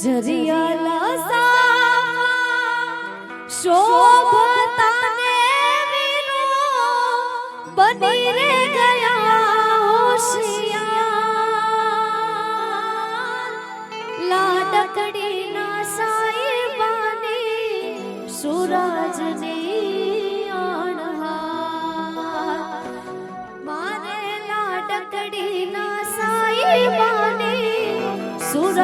જરિયાલા સા શોભતા ને વિનો બની રે ગયા હોશિયાર. લાડકડીના સાહેબાની સુરજની અણહાર. મારે લાડકડી ના સાઈ બાની સુરજ